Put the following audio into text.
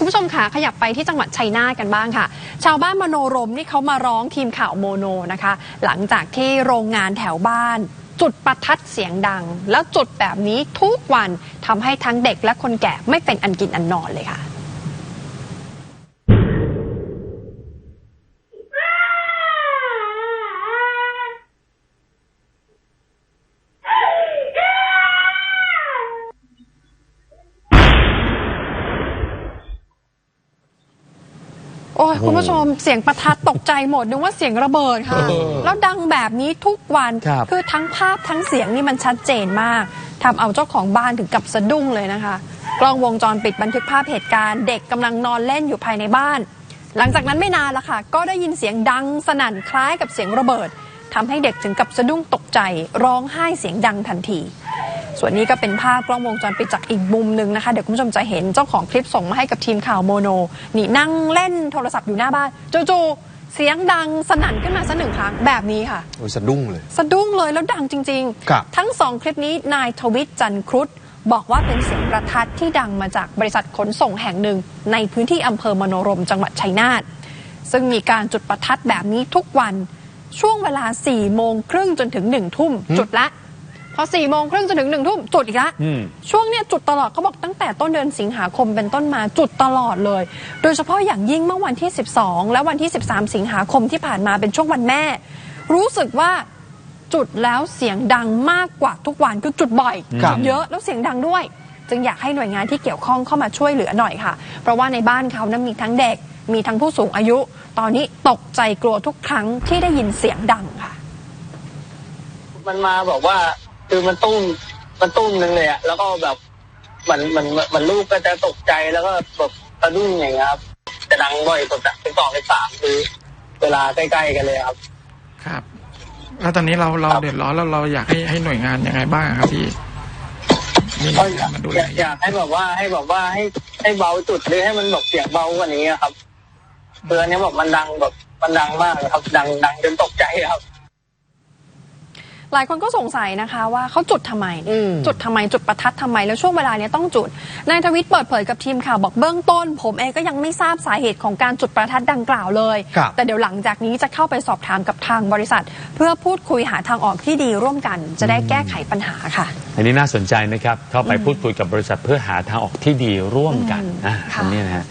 คุณผู้ชมค่ะขยับไปที่จังหวัดชัยนาทกันบ้างค่ะ ชาวบ้านมโนรมนี่เขามาร้องทีมข่าวโมโนนะคะ หลังจากที่โรงงานแถวบ้าน จุดประทัดเสียงดัง แล้วจุดแบบนี้ทุกวันทำให้ทั้งเด็กและคนแก่ไม่เป็นอันกินอันนอนเลยค่ะ โอ้ยคุณผู้ชมเสียงประทัดตกใจหมดนึกว่าเสียงระเบิดค่ะเออแล้วดังแบบนี้ทุกวันครับอทั้งภาพทั้งเสียงนี่มันชัดเจนมากทำเอาเจ้าของบ้านถึงกับสะดุ้งเลยนะคะ กล้องวงจรปิดบันทึกภาพเหตุการณ์เด็กกำลังนอนเล่นอยู่ภายในบ้าน หลังจากนั้นไม่นานละค่ะ ก็ได้ยินเสียงดังสนั่นคล้ายกับเสียงระเบิดทำให้เด็กถึงกับสะดุ้งตกใจ ร้องไห้เสียงดังทันที ส่วนนี้ก็เป็นภาพกล้องวงจรปิดจากอีกมุมหนึ่งนะคะ เดี๋ยวคุณผู้ชมจะเห็นเจ้าของคลิปส่งมาให้กับทีมข่าวโมโน นี่นั่งเล่นโทรศัพท์อยู่หน้าบ้านจู่ๆเสียงดังสนั่นขึ้นมาสักหนึ่งครั้งแบบนี้ค่ะ โอ้ยสะดุ้งเลย สะดุ้งเลยแล้วดังจริง ครับทั้งสองคลิปนี้นายทวิตจันทร์ครุฑบอกว่าเป็นเสียงประทัดที่ดังมาจากบริษัทขนส่งแห่งหนึ่ง ในพื้นที่อำเภอมโนรมจังหวัดชัยนาทซึ่งมีการจุดประทัดแบบนี้ทุกวันช่วงเวลา4ี่โมงครึ่งจนถึง1นึ่ทุ่มจุดละ พอ4ี่โมงครึ่งจนถึงหนึ่งทุ่มจุดอีกละอืมช่วงเนี้ยจุดตลอดเขาบอกตั้งแต่ต้นเดือนสิงหาคมเป็นต้นมาจุดตลอดเลย โดยเฉพาะอย่างยิ่งเมื่อวันที่ 12 และวันที่ 13 สิงหาคมที่ผ่านมาเป็นช่วงวันแม่ รู้สึกว่าจุดแล้วเสียงดังมากกว่าทุกวันคือจุดบ่อยครับจุดเยอะแล้วเสียงดังด้วย จึงอยากให้หน่วยงานที่เกี่ยวข้องเข้ามาช่วยเหลือหน่อยค่ะ เพราะว่าในบ้านเขานั้นมีทั้งเด็กมีทั้งผู้สูงอายุ ตอนนี้ตกใจกลัวทุกครั้งที่ได้ยินเสียงดังค่ะ มันมาแบบว่า คือมันตุ้มมันตุ้มหนึ่งเลยอะแล้วก็แบบเหมันมันมันลูกก็จะตกใจแล้วก็แบบสะดุ้งอย่างเงี้ยครับจะดังบ่อยสุดอะเป็นสองเป็นสามคือ เวลาใกล้ๆกันเลยครับ ครับ แล้วตอนนี้เราเราเดือดร้อนแล้วเราอยากให้ให้หน่วยงานยังไงบ้างครับพี่มีหก็น่วยายองานกมาดูอแลยากอยากให้แบบว่าให้แบบว่าให้ให้เบาจุดหรือให้มันแบบเสียงเบากว่านี้อะครับเพื่อนนี้แบบมันดังแบบมันดังมากเลยครับ ดังดังจนตกใจครับ หลายคนก็สงสัยนะคะว่าเขาจุดทำไมอืมจุดทำไมจุดประทัดทำไมแล้วช่วงเวลาเนี้ยต้องจุดนายทวิตเปิดเผยกับทีมข่าวบอกเบื้องต้น ผมเองก็ยังไม่ทราบสาเหตุของการจุดประทัดดังกล่าวเลยครับแต่เดี๋ยวหลังจากนี้จะเข้าไปสอบถามกับทางบริษัท เพื่อพูดคุยหาทางออกที่ดีร่วมกัน จะได้แก้ไขปัญหาค่ะ อันนี้น่าสนใจนะครับเข้าไปพูดคุยกับบริษัทเพื่อหาทางออกที่ดีร่วมกันอืมอ่าค่ะอันนี้นะฮะ